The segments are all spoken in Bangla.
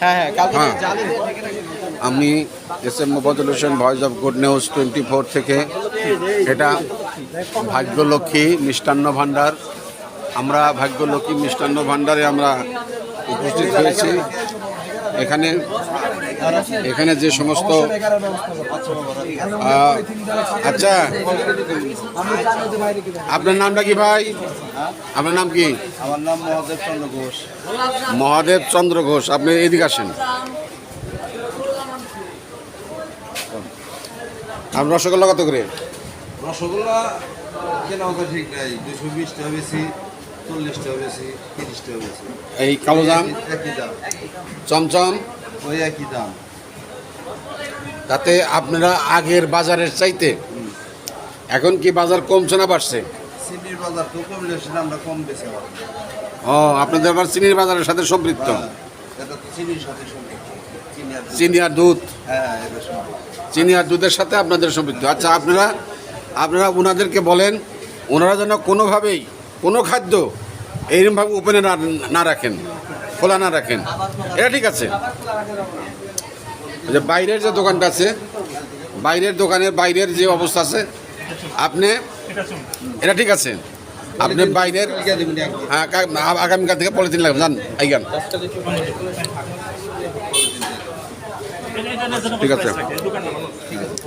হ্যাঁ হ্যাঁ হ্যাঁ। আমি S M Mofazzal Hossain voice of good news twenty four থেকে। এটা ভাগ্যলক্ষ্মী মিষ্টান্ন ভাণ্ডার। আমরা ভাগ্যলক্ষ্মী মিষ্টান্ন ভাণ্ডারে আমরা উপস্থিত হয়েছি। এখানে এখানে যে সমস্ত আচ্ছা আপনার নামটা কি ভাই? আপনার নাম কি? আমার নাম মহাদেব চন্দ্র ঘোষ। মহাদেব চন্দ্র ঘোষ আপনি এদিকে আসেন। আপনার রসগোল্লা কত করে? রসগোল্লা কেনা ঠিক নাই দুশো বিশ টাকা বেশি। বেশি বেশি এই কালো জাম? একই দাম। চমচম? ওই একই দাম। তাতে আপনারা আগের বাজারের চাইতে এখন কি বাজার কমছে না বাড়ছে? চিনির বাজার তো কমলে সেটা আমরা কম বেশি ও আপনাদের আবার চিনির বাজারের সাথে সম্পৃক্ত? চিনির সাথে সম্পর্ক চিনি আর দুধ। দুধ? হ্যাঁ চিনি আর দুধের সাথে আপনাদের সম্পৃক্ত। আচ্ছা আপনারা আপনারা ওনাদেরকে বলেন ওনারা যেন কোনোভাবেই কোনো খাদ্য এইরকমভাবে ওপেনে না না রাখেন, খোলা না রাখেন। এটা ঠিক আছে। যে বাইরের যে দোকানটা আছে, বাইরের দোকানের বাইরের যে অবস্থা আছে, আপনি, এটা ঠিক আছে। আপনি বাইরের। হ্যাঁ আগামীকাল থেকে পলিথিন লাগবে জান আইগান ঠিক আছে ঠিক আছে।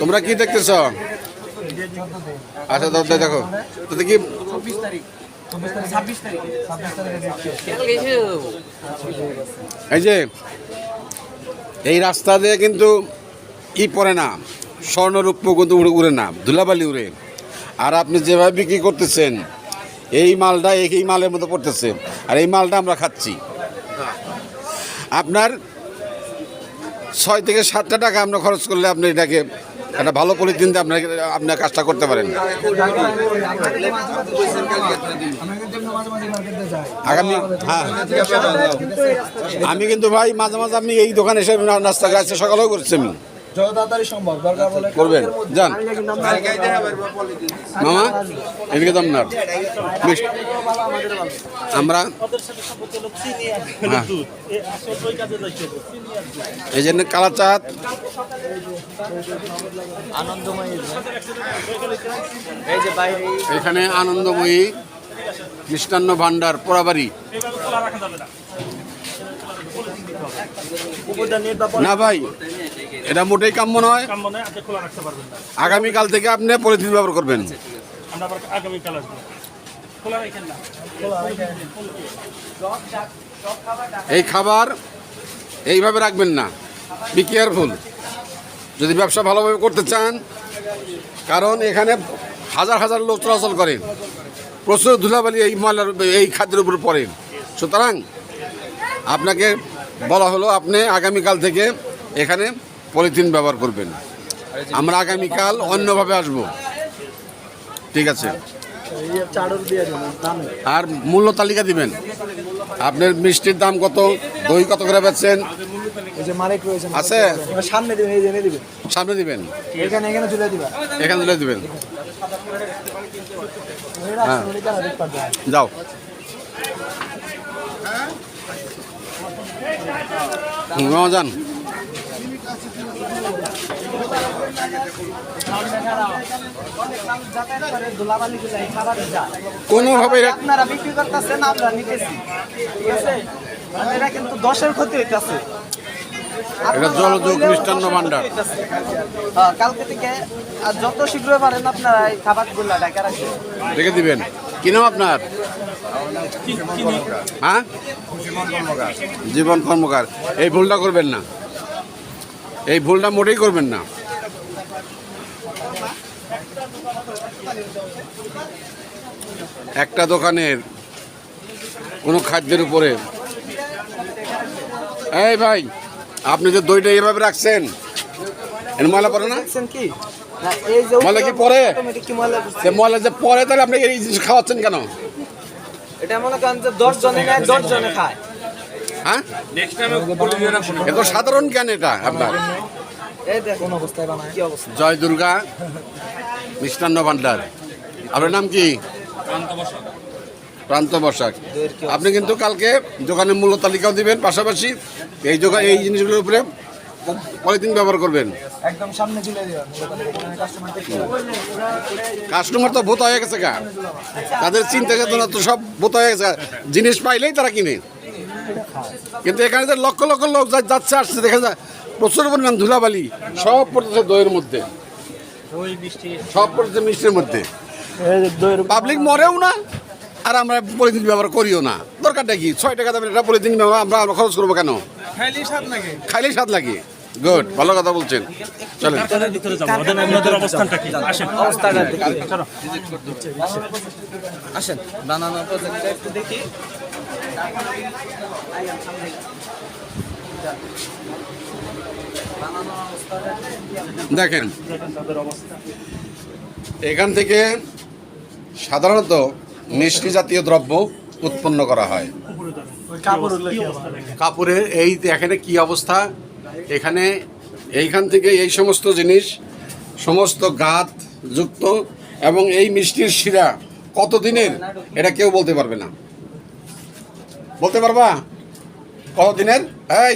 তোমরা কি দেখতেছ? আচ্ছা দাও, দেখো। তো দেখি। এই যে এই রাস্তা দিয়ে কিন্তু ই পড়ে না। স্বর্ণরূপ কিন্তু উড়ে উড়ে না। ধুলাবালি উড়ে। আর আপনি যেভাবে বিক্রি করতেছেন এই মালটা এই মালের মতো পড়তেছে। আর এই মালটা আমরা খাচ্ছি। আপনার ছয় থেকে সাতটা টাকা আমরা খরচ করলে আপনি এটাকে একটা ভালো পলিথিন দিয়ে আপনাকে আপনার কাজটা করতে পারেন। আগামী হ্যাঁ। আমি কিন্তু ভাই মাঝে মাঝে আপনি এই দোকানে এসে নাস্তা খাচ্ছি সকালেও করছি আমি। যত তাড়াতাড়ি সম্ভব দরকার বলে করবেন। যান। কালকেই দেখা পারব পলিথিন। মামা এদিকে দাম না আমরা হ্যাঁ। এই জন্য কালা চাঁদ। আনন্দময়ী। এই যে বাইরে এখানে আনন্দময়ী মিষ্টান্ন ভাণ্ডার পোড়াবাড়ি। না ভাই এটা মোটেই কাম্য নয়। আগামীকাল থেকে আপনি পলিথিন ব্যবহার করবেন। না। এই খাবার এইভাবে রাখবেন না। বি কেয়ারফুল যদি ব্যবসা ভালোভাবে করতে চান কারণ এখানে হাজার হাজার লোক চলাচল করেন প্রচুর ধুলাবালি এই ময়লার এই খাদ্যের উপর পড়ে। সুতরাং আপনাকে বলা হলো আপনি আগামীকাল থেকে এখানে পলিথিন ব্যবহার করবেন। আমরা আগামীকাল অন্যভাবে আসব। ঠিক আছে। দেবেন আর মূল্য তালিকা দিবেন। আপনার মিষ্টির দাম কত? দই কত করে বেচছেন? আছে? সামনে দিবেন। দিবেন সামনে দিবেন এখানে এখানে তুলে দিবা এখানে তুলে দিবেন। হ্যাঁ। যাও। হুম, যান কোনোভাবে এটা- আপনারা বিক্রি করতেছেন আমরা নিতেছি। ঠিক আছে? কিন্তু দশের ক্ষতি হইতাছে। এটা জলযোগ মিষ্টান্ন হ্যাঁ, কালকে থেকে আর যত শীঘ্র পারেন আপনারা এই খাবারগুলো ঢাকা রাখবেন। রেখে দিবেন। কি নাম আপনার? হ্যাঁ? জীবন কর্মকার। এই ভুলটা করবেন না। এই ভুলটা মোটেই করবেন না। একটা দোকানের কোনো খাদ্যের উপরে। এই ভাই আপনি যে দইটা এভাবে রাখছেন এর ময়লা পড়ে না? কি? ময়লা কি পরে? ময়লা যে পরে তাহলে আপনি এই জিনিস খাওয়াচ্ছেন কেন? এটা মনে করেন যে দশ জনে নেয় দশ জনে খায়। হ্যাঁ? সাধারণ জ্ঞান এটা আপনার। জয় দুর্গা, মিষ্টান্ন ভান্ডার। আপনার নাম কি? প্রান্ত বসাক আপনি কিন্তু কালকে দোকানের মূল্য তালিকাও দিবেন, পাশাপাশি এই দোকান, এই জিনিসগুলোর উপরে পলিথিন ব্যবহার করবেন। কাস্টমার তো ভূত হয়ে গেছে গা। তাদের চিন্তা চেতনা তো সব ভূত হয়ে গেছে জিনিস পাইলেই তারা কিনে। কিন্তু এখানে যে লক্ষ লক্ষ লোক যা- যাচ্ছে আসছে দেখা যায় প্রচুর পরিমাণ ধুলাবালি সব পড়তেছে দইয়ের মধ্যে। সব পড়তেছে মিষ্টির মধ্যে। পাবলিক মরেও না আর আমরা পলিথিন ব্যবহার করিও না। দরকারটা কি? ছয় টাকা দামের একটা পলিথিন ব্যবহার আমরা আমরা খরচ করব কেন? খাইলেই স্বাদ লাগে। গুড ভালো কথা বলছেন। চলেন। ভিতরে যাব। ওদের আপনাদের অবস্থানটা কি? আসেন। চলো বানানো দেখি। দেখেন, এখান থেকে সাধারণত মিষ্টি জাতীয় দ্রব্য উৎপন্ন করা হয়। কাপড়ের এই এখানে কি অবস্থা? এখানে এইখান থেকে এই সমস্ত জিনিস, সমস্ত গাত যুক্ত এবং এই মিষ্টির শিরা কতদিনের? এটা কেউ বলতে পারবে না। বলতে পারবা? কতদিনের? এই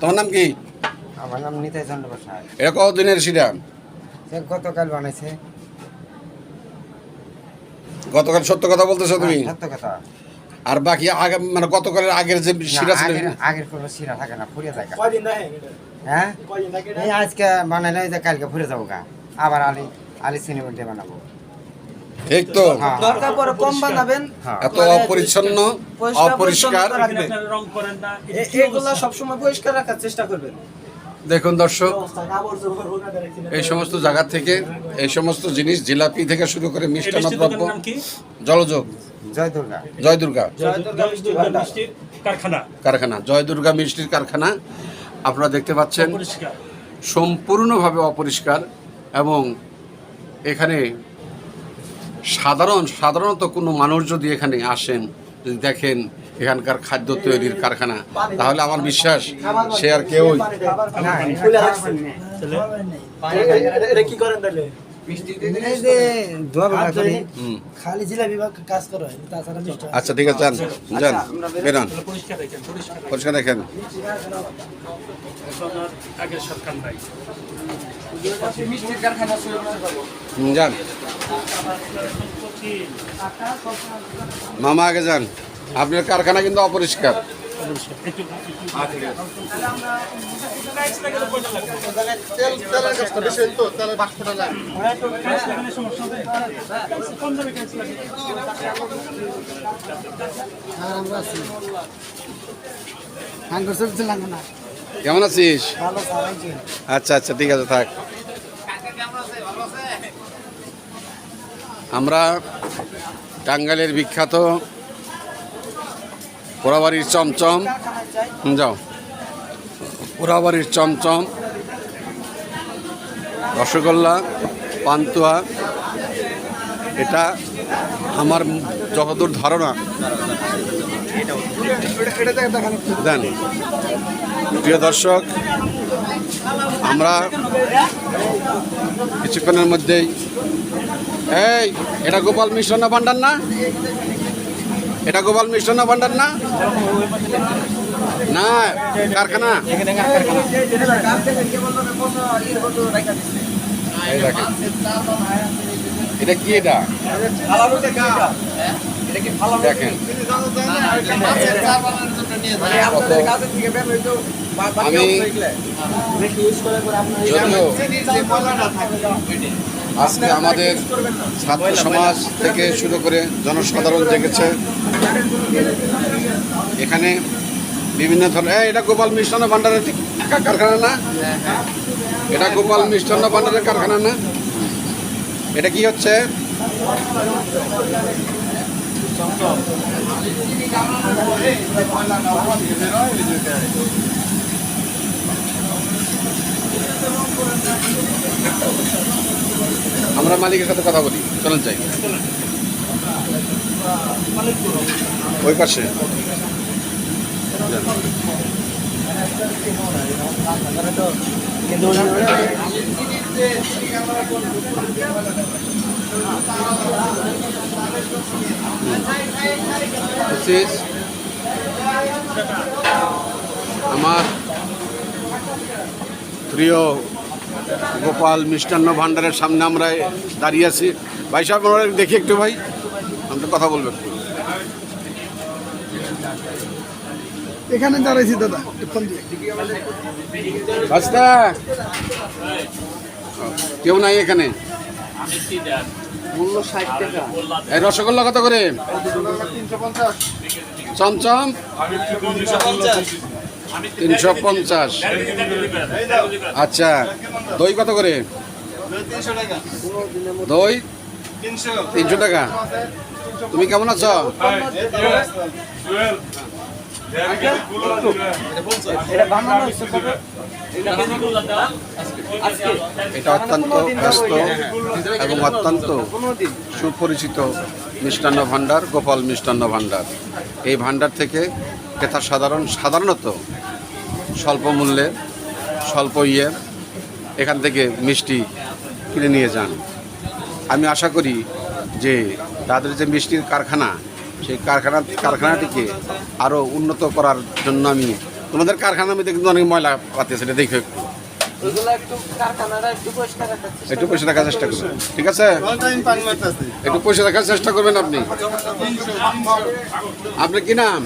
তোমার নাম কি? আমার নাম নিতাই চন্দ্র প্রসাদ। এটা কতদিনের শিরা সে গতকাল বানাইছে। গতকাল সত্য কথা বলতেছো তুমি? সত্য কথা। আর বাকি আগে মানে গতকালের আগের যে শিরা ছিল? আগের আগের কোনো শিরা থাকে না ফুরিয়ে যায় গা। হ্যাঁ? এই আজকে বানাইলে ওই যে কালকে ফুরে যাব গা। আবার আলি আলি চিনি বলতে বানাবো। ঠিক তো হ্যাঁ। দরকার পরে কম বানাবেন। হ্যাঁ। এত অপরিচ্ছন্ন অপরিষ্কার। এগুলা সবসময় পরিষ্কার রাখার চেষ্টা করবেন। দেখুন দর্শক এই সমস্ত জায়গা থেকে এই সমস্ত জিনিস জিলাপি থেকে শুরু করে মিষ্টান্ন দ্রব্য। জলযোগ। জয় দুর্গা কারখানা। জয় দুর্গা মিষ্টির কারখানা। আপনারা দেখতে পাচ্ছেন সম্পূর্ণভাবে অপরিষ্কার এবং এখানে সাধারণ সাধারণত কোনো মানুষ যদি এখানে আসেন যদি দেখেন এখানকার খাদ্য তৈরির কারখানা তাহলে আমার বিশ্বাস সে আর কেউই আচ্ছা ঠিক আছে যান যান বেরান। পরিষ্কার দেখেন যান। মামা আগে যান। আপনার কারখানা কিন্তু অপরিষ্কার। কেমন আছিস? আচ্ছা আচ্ছা ঠিক আছে থাক। আমরা টাঙ্গাইলের বিখ্যাত পোড়াবাড়ির চমচম। যাও। পোড়াবাড়ির চমচম। রসগোল্লা, পান্তুয়া। এটা আমার যতদূর ধারণা। দেন। প্রিয় দর্শক, আমরা কিছুক্ষণের মধ্যেই এই, এটা গোপাল মিশ্র না ভান্ডার না? এটা গোপাল মিষ্টান্ন ভান্ডার না? না কারখানা। এটা কি এটা? দেখেন। আমি আজকে আমাদের ছাত্র সমাজ থেকে শুরু করে জনসাধারণ জেগেছে এখানে বিভিন্ন ধরনের এটা গোপাল মিষ্টান্ন ভান্ডারের ঠিক কারখানা না? এটা গোপাল মিষ্টান্ন ভান্ডারের কারখানা না? এটা কি হচ্ছে? আমরা মালিকের সাথে কথা বলি। চলেন চাই ওই পাশে। আমার প্রিয় গোপাল মিষ্টান্ন ভাণ্ডারের সামনে আমরা দাঁড়িয়ে আছি। ভাই সাহেব আমরা দেখি একটু ভাই। আমরা কথা বলব একটু এখানে দাঁড়াইছি দাদা ফোন দিয়ে। কেউ নাই এখানে? মূল্য ষাট টাকা। এই রসগোল্লা কত করে? চমচম? তিনশো পঞ্চাশ। আচ্ছা দই কত করে? দই তিনশো টাকা। তুমি কেমন আছো? এটা অত্যন্ত ব্যস্ত এবং অত্যন্ত সুপরিচিত মিষ্টান্ন ভাণ্ডার, গোপাল মিষ্টান্ন ভাণ্ডার। এই ভাণ্ডার থেকে ক্রেতা সাধারণ, সাধারণত স্বল্প মূল্যে, স্বল্প ইয়ে এখান থেকে মিষ্টি কিনে নিয়ে যান। আমি আশা করি যে তাদের যে মিষ্টির কারখানা, সেই কারখানা, কারখানাটিকে আরও উন্নত করার জন্য আমি, তোমাদের কারখানা আমি দেখি অনেক ময়লা পাতে সেটা দেখে একটু পয়সা রাখার চেষ্টা করবেন। ঠিক আছে? একটু পয়সা রাখার চেষ্টা করবেন আপনি। আপনার কি নাম?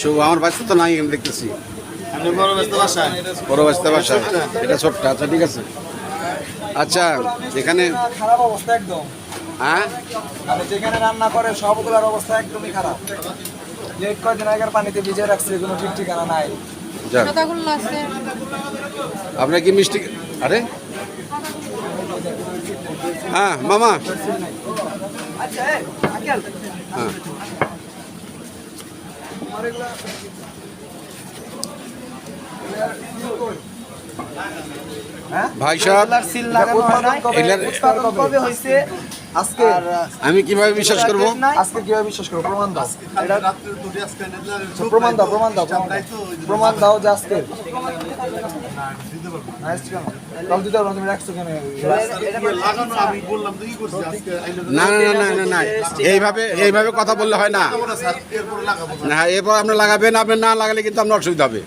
শুভ আমার বাচ্চা তো নাই এখানে দেখতেছি। বড় বাচ্চা বাসা এটা ছোট্ট আচ্ছা ঠিক আছে। আচ্ছা এখানে খারাপ অবস্থা একদম। হ্যাঁ? মানে যেখানে রান্না করে সবগুলোর অবস্থা একদমই খারাপ। লেট কয়দিন আগের পানিতে ভিজে রাখছে কোনো ঠিক ঠিকানা নাই। আছে। আপনার কি মিষ্টি আরে? হ্যাঁ মামা। আচ্ছা হ্যাঁ হ্যাঁ ভাই সাহেব আজকে আমি কীভাবে বিশ্বাস করব? আজকে কীভাবে বিশ্বাস করব? প্রমাণ দাও। এটা প্রমাণ দাও প্রমাণ দাও প্রমাণ দাও। প্রমাণ দাও যে আজকে। না, না। না না না এইভাবে এইভাবে কথা বললে হয় না। না। এরপর আপনার লাগাবেন আপনি না লাগালে কিন্তু আপনার অসুবিধা হবে।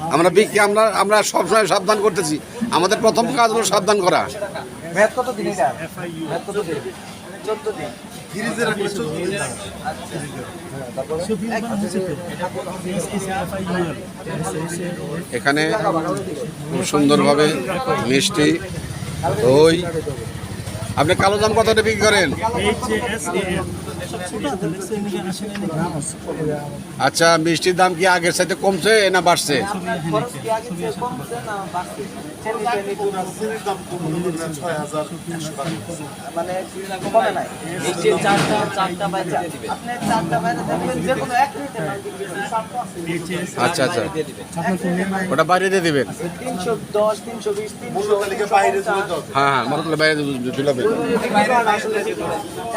আমরা বিক্রি আমরা আমরা সবসময় সাবধান করতেছি। আমাদের প্রথম কাজ হলো সাবধান করা। মেয়াদ কত দিন এটা? মেয়াদ কত দিন? চোদ্দ দিন। এখানে খুব সুন্দরভাবে মিষ্টি দই আপনি কালো জাম কত বিক্রি করেন? আচ্ছা মিষ্টির দাম কি আগের সাথে কমছে না বাড়ছে। আচ্ছা আচ্ছা। ওটা বাইরে দিয়ে দেবেন। হ্যাঁ হ্যাঁ বাইরে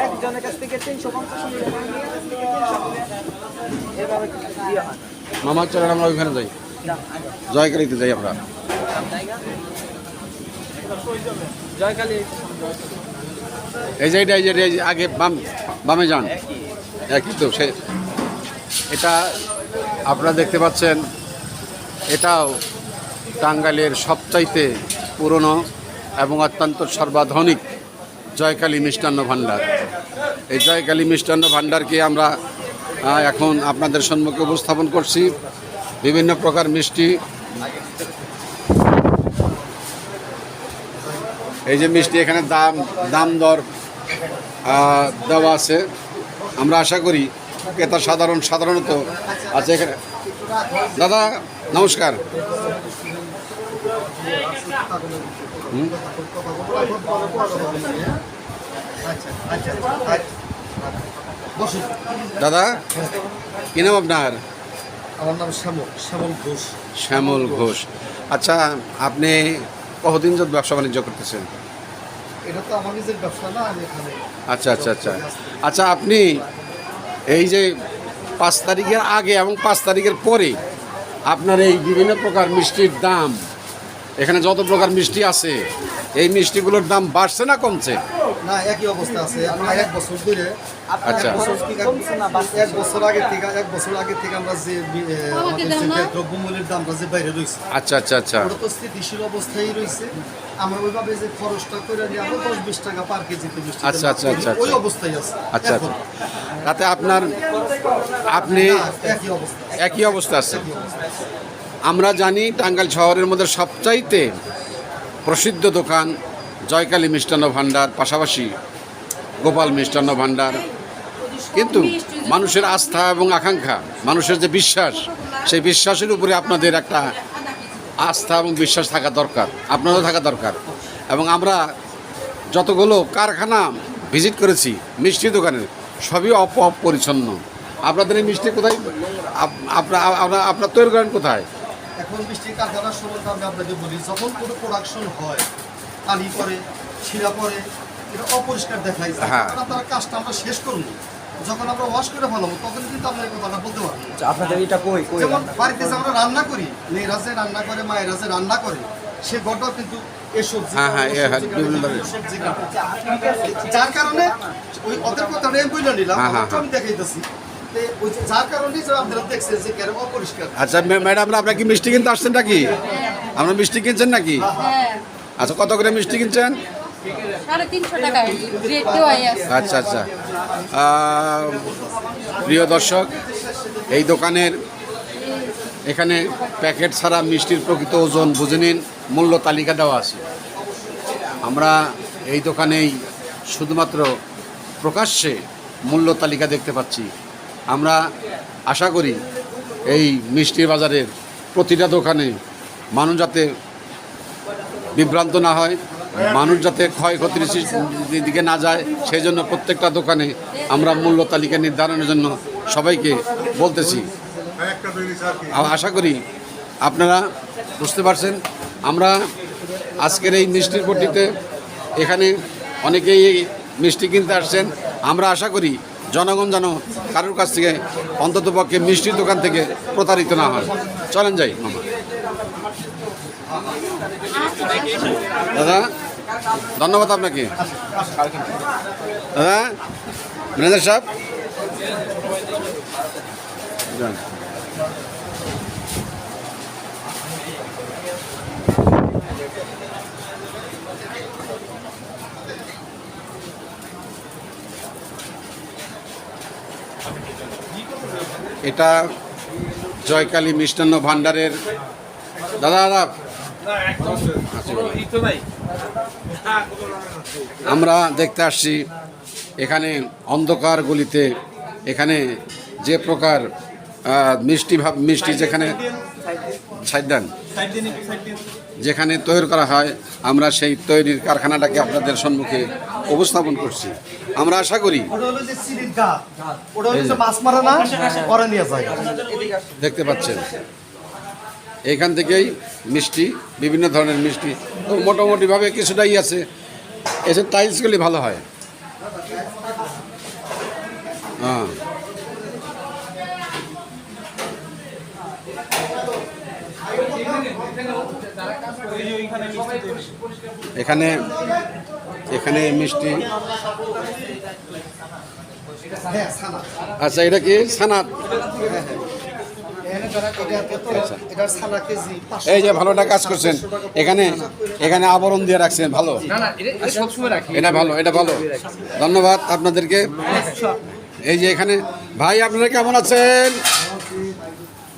একজনের কাছ থেকে তিনশো পঞ্চাশ নিলে অন্যের কাছ থেকে 300 নিলে এভাবে দিয়ে হয় মামা চলেন আমরা ওইখানে যাই। জয়কালীতে যাই আমরা। এই যে এই যে এই যে আগে বাম বামে যান। একই তো সে এটা আপনারা দেখতে পাচ্ছেন এটাও টাঙ্গাইলের সবচাইতে পুরনো এবং অত্যন্ত সর্বাধুনিক জয়কালী মিষ্টান্ন ভাণ্ডার। এই জয়কালী মিষ্টান্ন ভাণ্ডারকে আমরা এখন আপনাদের সম্মুখে উপস্থাপন করছি। বিভিন্ন প্রকার মিষ্টি। এই যে মিষ্টি এখানে দাম দাম দর দেওয়া আছে। আমরা আশা করি ক্রেতা সাধারণ, সাধারণত আছে এখানে। দাদা, নমস্কার। হুম? দাদা কি নাম আপনার? আমার নাম শ্যামল শ্যামল ঘোষ। শ্যামল ঘোষ। আচ্ছা আপনি কতদিন যত ব্যবসা বাণিজ্য করতেছেন? এটা তো আমার নিজের ব্যবসা না এখানে আচ্ছা আচ্ছা আচ্ছা। আচ্ছা আপনি এই যে পাঁচ তারিখের আগে এবং পাঁচ তারিখের পরে আপনার এই বিভিন্ন প্রকার মিষ্টির দাম এখানে যত প্রকার মিষ্টি আছে এই মিষ্টিগুলোর দাম বাড়ছে না কমছে? না একই অবস্থা আছে। আমরা এক বছর ধরে আচ্ছা। এক বছর আগে থেকে এক বছর আগে থেকে আমরা যে দ্রব্যমূল্যের দামটা যে বাইরে রয়েছে আচ্ছা আচ্ছা আচ্ছা। ওটা তো স্থিতিশীল অবস্থায় রয়েছে। আমরা ওইভাবে যে খরচটা করে নিয়ে আমরা দশ বিশ টাকা পার কেজিতে মিষ্টি আচ্ছা, আচ্ছা, আচ্ছা, ওই আচ্ছা। অবস্থায় আছে আচ্ছা আচ্ছা। তাতে আপনার আপনি একই অবস্থা। একই অবস্থা আছে। আমরা জানি টাঙ্গাইল শহরের মধ্যে সবচাইতে প্রসিদ্ধ দোকান জয়কালী মিষ্টান্ন ভাণ্ডার, পাশাপাশি গোপাল মিষ্টান্ন ভাণ্ডার। কিন্তু মানুষের আস্থা এবং আকাঙ্ক্ষা, মানুষের যে বিশ্বাস, সেই বিশ্বাসের উপরে আপনাদের একটা আস্থা এবং বিশ্বাস থাকা দরকার, আপনারও থাকা দরকার। এবং আমরা যতগুলো কারখানা ভিজিট করেছি, মিষ্টি দোকানের, সবই অপ অপরিচ্ছন্ন। আপনাদের এই মিষ্টি কোথায়? আপ- আপনার আপনার আপনার তৈরি করেন কোথায়? এখন মিষ্টির কারখানার সম্বন্ধে আমি আপনাকে বলি যখন কোনো প্রোডাকশন হয় পানি পরে শিরা পরে এটা অপরিষ্কার দেখায় যায় হ্যাঁ। তখন আপনারা কাজটা আমরা শেষ করুন যখন আমরা ওয়াশ করে ফেলাবো তখন কিন্তু আমরা এই কথাটা বলতে পারব আচ্ছা, আপনাদের এটা কই কই যেমন বাড়িতে যে আমরা রান্না করি মেয়েরা যে রান্না করে মায়েরা যে রান্না করে সে ঘরটাও কিন্তু এ সবজি হ্যাঁ, হ্যাঁ। যার কারণে ওই ওদের কথাটা আমি নিলাম আমি দেখাইতেছি। আচ্ছা ম্যাডাম আপনার কি মিষ্টি কিনতে আসছেন নাকি? আপনার মিষ্টি কিনছেন নাকি? হ্যাঁ। আচ্ছা কত করে মিষ্টি কিনছেন? আচ্ছা আচ্ছা। প্রিয় দর্শক এই দোকানের এখানে প্যাকেট ছাড়া মিষ্টির প্রকৃত ওজন বুঝে নিন মূল্য তালিকা দেওয়া আছে। আমরা এই দোকানেই শুধুমাত্র প্রকাশ্যে মূল্য তালিকা দেখতে পাচ্ছি। আমরা আশা করি এই মিষ্টির বাজারের প্রতিটা দোকানে মানুষ যাতে বিভ্রান্ত না হয়, মানুষ যাতে ক্ষয়ক্ষতির দিকে না যায়, সেই জন্য প্রত্যেকটা দোকানে আমরা মূল্য তালিকা নির্ধারণের জন্য সবাইকে বলতেছি। আশা করি আপনারা বুঝতে পারছেন, আমরা আজকের এই মিষ্টির পট্টিতে এখানে অনেকেই মিষ্টি কিনতে আসছেন। আমরা আশা করি জনগণ যেন কারোর কাছ থেকে অন্তত পক্ষে মিষ্টির দোকান থেকে প্রতারিত না হয়। চলেন যাই, মামা। দাদা, ধন্যবাদ আপনাকে। দাদা, ম্যানেজার সাহেব। এটা জয়কালী মিষ্টান্ন ভাণ্ডারের দাদা দাদা। আমরা দেখতে আসছি, এখানে অন্ধকার গলিতে, এখানে যে প্রকার মিষ্টি ভাব মিষ্টি যেখানে সাইড দেন। যেখানে তৈরি করা হয় আমরা সেই তৈরির কারখানাটাকে আপনাদের সম্মুখে উপস্থাপন করছি। আমরা আশা করি দেখতে পাচ্ছেন। এইখান থেকেই মিষ্টি বিভিন্ন ধরনের মিষ্টি তো মোটামুটিভাবে কিছুটাই আছে। এসে টাইলসগুলি ভালো হয়। হ্যাঁ। এখানে এখানে মিষ্টি। আচ্ছা এটা কি? সানাত পাঁচশো এই যে ভালোটা কাজ করছেন, এখানে এখানে আবরণ দিয়ে রাখছেন, ভালো? এটা ভালো এটা ভালো। ধন্যবাদ আপনাদেরকে। এই যে এখানে, ভাই, আপনারা কেমন আছেন?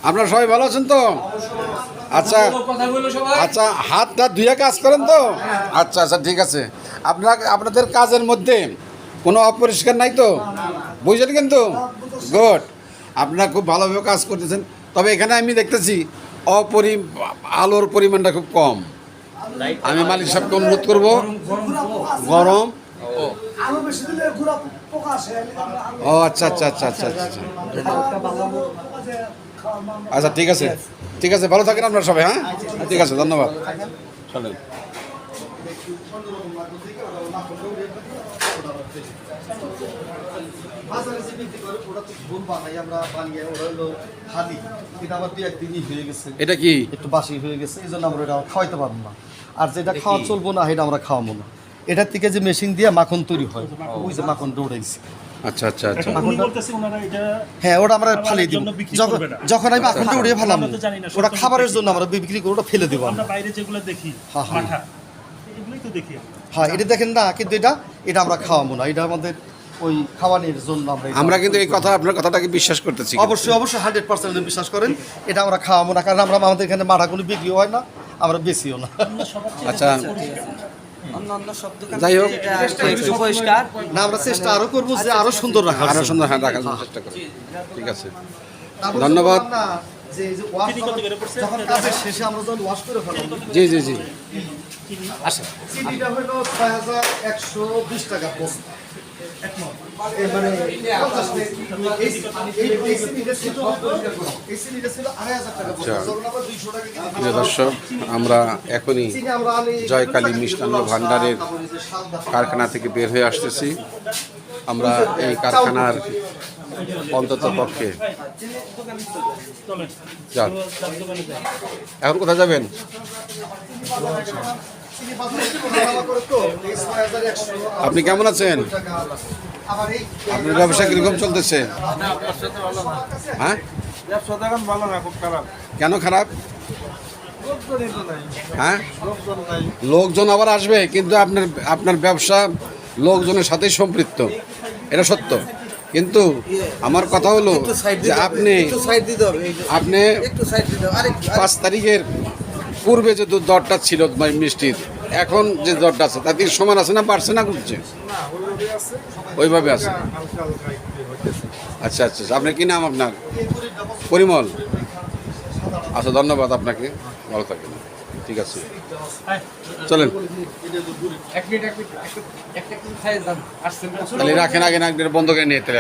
আপনারা সবাই ভালো আছেন তো? আচ্ছা আচ্ছা হাত হাতটা ধুয়ে কাজ করেন তো? আচ্ছা আচ্ছা ঠিক আছে। আপনার আপনাদের কাজের মধ্যে কোনো অপরিষ্কার নাই তো? বুঝলেন কিন্তু? গুড। আপনারা খুব ভালোভাবে কাজ করতেছেন। তবে এখানে আমি দেখতেছি অপরি আলোর পরিমাণটা খুব কম। আমি মালিক সাহেবকে অনুরোধ করব গরম। ও আচ্ছা আচ্ছা আচ্ছা আচ্ছা আচ্ছা। আচ্ছা ঠিক আছে। ঠিক আছে ভালো থাকেন আপনারা সবাই হ্যাঁ? ঠিক আছে ধন্যবাদ। চলেন। বাজারে যে করে? ওরা তো ভুল বানাই আমরা বানিয়ে ওরা হলো হালি এটা আবার দু একদিনই হয়ে গেছে। এটা কি? একটু বাসি হয়ে গেছে এই জন্য আমরা এটা খাওয়াইতে পারব না। আর যেটা খাওয়া চলবো না এটা আমরা খাওয়াবো না। এটার থেকে যে মেশিন দিয়ে মাখন তৈরি হয় ওই যে মাখন দৌড়াইছে। আচ্ছা আচ্ছা আচ্ছা। ওনারা এটা হ্যাঁ ওটা আমরা ফালিয়ে দিব। যখন আমি উড়িয়ে ফেলাম ওটা খাবারের জন্য আমরা বিক্রি করি ওটা ফেলে দেবো আমরা আমরা। বাইরে যেগুলো দেখি হ্যাঁ, হ্যাঁ। হ্যাঁ এটা দেখেন না কিন্তু এটা এটা আমরা খাওয়াবো না। এটা আমাদের ওই খাওয়ানোর জন্য আমরা আমরা কিন্তু এই কথা আপনার কথাটাকে বিশ্বাস করতেছি অবশ্যই অবশ্যই হান্ড্রেড পার্সেন্ট বিশ্বাস করেন। এটা আমরা খাওয়াবো না কারণ আমরা আমাদের এখানে মাঠা কোনো বিক্রিও হয় না আমরা বেশিও না। আচ্ছা। অন্যান্য যাই হোক। পরিষ্কার না আমরা চেষ্টা আরও করব যে আরও সুন্দর রাখা আরও সুন্দর হ্যাঁ রাখার জন্য চেষ্টা করব ঠিক আছে। ধন্যবাদ। জি জি জি। আসেন ছয় হাজার একশো বিশ টাকা মানে। আচ্ছা। যখন আমরা 200 টাকা কেজি প্রিয় দর্শক আমরা এখনই জয়কালী মিষ্টান্ন ভাণ্ডারের কারখানা থেকে বের হয়ে আসতেছি আমরা এই কারখানার অন্তত পক্ষে যান। এখন কোথায় যাবেন চিনি বাজারে একটু দাম করে তো, এই 6100 আপনি কেমন আছেন? আপনার ব্যবসা কীরকম চলতেছে? হ্যাঁ? কেন খারাপ? হ্যাঁ? লোকজন আবার আসবে কিন্তু আপনার আপনার ব্যবসা লোকজনের সাথেই সম্পৃক্ত। এটা সত্য। কিন্তু আমার কথা হলো যে আপনি আপনি পাঁচ তারিখের পূর্বে যে দরটা ছিল মিষ্টির, এখন যে দরটা আছে, তাতে সমান আছে না বাড়ছে না কমছে? ওইভাবে আছে। আচ্ছা আচ্ছা আচ্ছা। আপনার কি নাম আপনার? পরিমল। আচ্ছা ধন্যবাদ আপনাকে, ভালো থাকেন। ঠিক আছে। চলেন। তাহলে রাখেন, আগে না বন্ধ করে নিয়ে তাহলে